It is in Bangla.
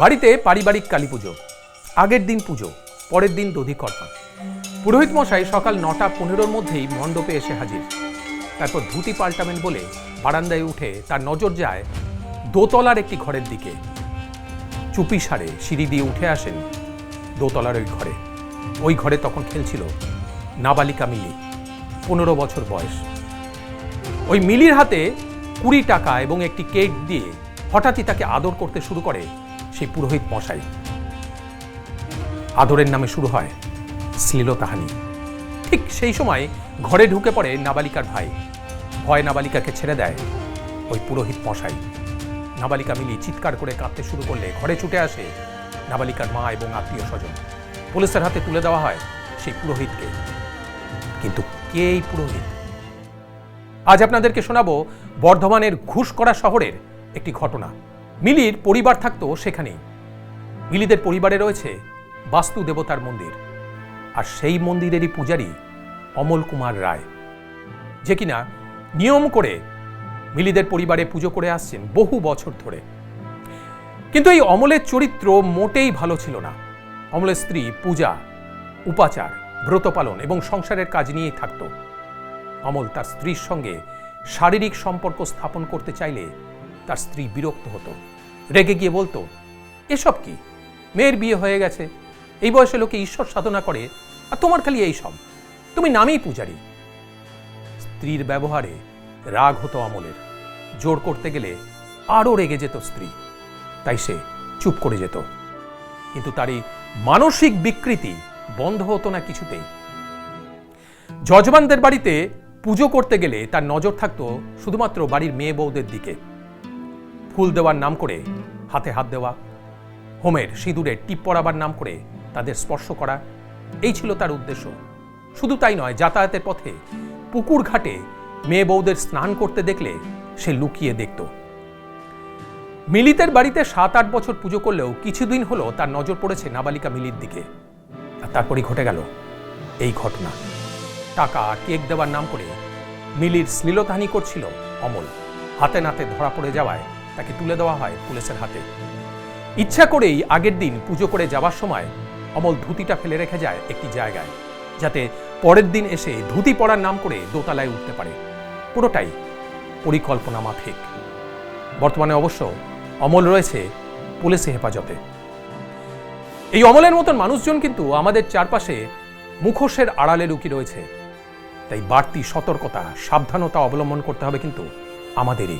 বাড়িতে পারিবারিক কালী পুজো, আগের দিন পুজো, পরের দিন দধিকর্মা পুরোহিত মশাই সকাল নটা পনেরোর মধ্যেই মণ্ডপে এসে হাজির। তারপর ধুতি পাল্টাবেন বলে বারান্দায় উঠে তার নজর যায় দোতলার একটি ঘরের দিকে। চুপি সারে সিঁড়ি দিয়ে উঠে আসেন দোতলার ওই ঘরে। ওই ঘরে তখন খেলছিল নাবালিকা মিলি, পনেরো বছর বয়স। ওই মিলির হাতে কুড়ি টাকা এবং একটি কেক দিয়ে হঠাৎই তাকে আদর করতে শুরু করে সেই পুরোহিত মশাই। আদরের নামে শুরু হয় শ্লীলতাহানি ঠিক সেই সময় ঘরে ঢুকে পড়ে নাবালিকার ভাই। ভয় নাবালিকাকে ছেড়ে দেয় ওই পুরোহিত মশাই। নাবালিকা মিলি চিৎকার করে কাঁদতে শুরু করলে ঘরে ছুটে আসে নাবালিকার মা এবং আত্মীয় স্বজন। পুলিশের হাতে তুলে দেওয়া হয় সেই পুরোহিতকে। কিন্তু কে এই পুরোহিত? আজ আপনাদেরকে শোনাবো বর্ধমানের ঘুষ করা শহরের একটি ঘটনা। মিলির পরিবার থাকতো সেখানেই। মিলিদের পরিবারে রয়েছে বাস্তু দেবতার মন্দির আর সেই মন্দিরেরই পূজারী অমল কুমার রায়। যে কিনা নিয়ম করে মিলিদের পরিবারে পুজো করে আসছেন বহু বছর ধরে। কিন্তু এই অমলের চরিত্র মোটেই ভালো ছিল না। অমলের স্ত্রী পূজা, উপাচার, ব্রত পালন এবং সংসারের কাজ নিয়েই থাকত। অমল তার স্ত্রীর সঙ্গে শারীরিক সম্পর্ক স্থাপন করতে চাইলে তার স্ত্রী বিরক্ত হতো। রেগে গিয়ে বলতো, এসব কি? মেয়ের বিয়ে হয়ে গেছে। এই বয়সে লোকে ঈশ্বর সাধনা করে, আর তোমার খালি এই সব। তুমি নামেই পূজারী। স্ত্রীর ব্যবহারে রাগ হতো অমলের। জোর করতে গেলে আরও রেগে যেত স্ত্রী। তাই সে চুপ করে যেত। কিন্তু তার এই মানসিক বিকৃতি বন্ধ হতো না কিছুতেই। যজমানদের বাড়িতে পুজো করতে গেলে তার নজর থাকতো শুধুমাত্র বাড়ির মেয়ে বউদের দিকে। ফুল দেওয়ার নাম করে, হাতে হাত দেওয়া, হোমের সিঁদুরে টিপ পরাবার নাম করে তাদের স্পর্শ করা, এই ছিল তার উদ্দেশ্য। শুধু তাই নয়, যাতায়াতের পথে পুকুর ঘাটে মেয়ে বউদের স্নান করতে দেখলে সে লুকিয়ে দেখত। মিলিতের বাড়িতে সাত আট বছর পুজো করলেও কিছুদিন হলো তার নজর পড়েছে নাবালিকা মিলির দিকে। আর তারপরই ঘটে গেল এই ঘটনা। টাকা, কেক দেওয়ার নাম করে মিলির শ্লীলতাহানি করছিল অমল। হাতে নাতে ধরা পড়ে যাওয়ায় তাকে তুলে দেওয়া হয় পুলিশের হাতে। ইচ্ছা করেই আগের দিন পুজো করে যাওয়ার সময় অমল ধুতিটা ফেলে রেখে যায় একটি জায়গায়, যাতে পরের দিন এসে ধুতি পরার নাম করে দোতলায় উঠতে পারে। পুরোটাই পরিকল্পনা মাফিক। বর্তমানে অবশ্য অমল রয়েছে পুলিশি হেফাজতে। এই অমলের মতন মানুষজন কিন্তু আমাদের চারপাশে মুখোশের আড়ালে লুকিয়ে রয়েছে। তাই বাড়তি সতর্কতা, সাবধানতা অবলম্বন করতে হবে কিন্তু আমাদেরই।